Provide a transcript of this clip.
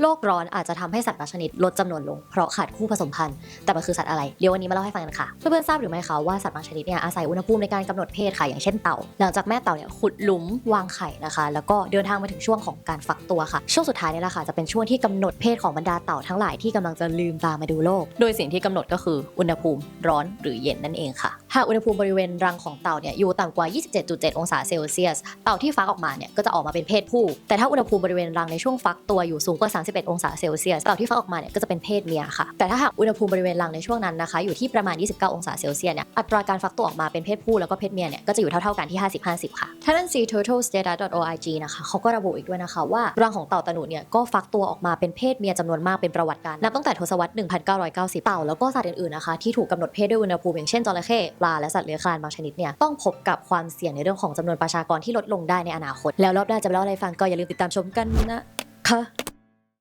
โลกร้อนอาจจะทำให้สัตว์บางชนิดลดจำนวนลงเพราะขาดคู่ผสมพันธุ์ แต่มันคือสัตว์อะไร เดี๋ยววันนี้มาเล่าให้ฟังกันค่ะ เพื่อนๆทราบหรือไม่คะว่าสัตว์บางชนิดเนี่ยอาศัยอุณหภูมิในการกำหนดเพศค่ะอย่างเช่นเต่า หลังจากแม่เต่าเนี่ยขุดหลุมวางไข่นะคะ แล้วก็เดินทางมาถึงช่วงของการฟักตัวค่ะ ช่วงสุดท้ายนี่แหละค่ะจะเป็นช่วงที่กำหนดเพศของบรรดาเต่าทั้งหลายที่กำลังจะลืมตามาดูโลก โดยสิ่งที่กำหนดก็คืออุณหภูมิร้อนหรือเย็นนั่นเองค่ะ หากอุณหภูมิบริเวณรังของเต่าเนี่ยอยู่ต่ำกว่า 27.7 องศาเซลเซียส เต่าที่ฟักออกมาเนี่ยก็จะออกมาเป็นเพศผู้ แต่ถ้าอุณหภูมิบริเวณรังในช่วงฟักตัวอยู่สูงกว่า 31 องศาเซลเซียส เต่าที่ฟักออกมาเนี่ยก็จะเป็นเพศเมียค่ะ แต่ถ้าหากอุณหภูมิบริเวณรังในช่วงนั้นนะคะอยู่ที่ประมาณ 29 องศาเซลเซียสเนี่ย อัตราการฟักตัวออกมาเป็นเพศผู้แล้วก็เพศเมียเนี่ยก็จะอยู่เท่าๆกันที่ 50-50 ค่ะท่านั้น Sea Turtle Data org นะคะเขาก็ระบุอีกด้วยนะคะว่ารังของเต่าตะหนุเนี่ยก็ฟักตัวออกมาเป็นเพศเมียจำนวนมากเป็นประวัติการนับตั้งแต่ทศวรรษ 1990 เต่าแล้วก็สัตว์อื่นๆนะคะที่ถูกกำหนดเพศด้วยอุณหภูมิอย่างเช่นจระเข้ปลาและสัตว์เลื้อยคลานบางชนิดเนี่ยต้องพบกับความเสี่ยงในเรื่องของจำนวนประชากรที่ลดลงได้ในอนาคต แล้วรอบหน้าจะมาเล่าอะไรฟังก็อย่าลืมติดตามชมกันนะคะ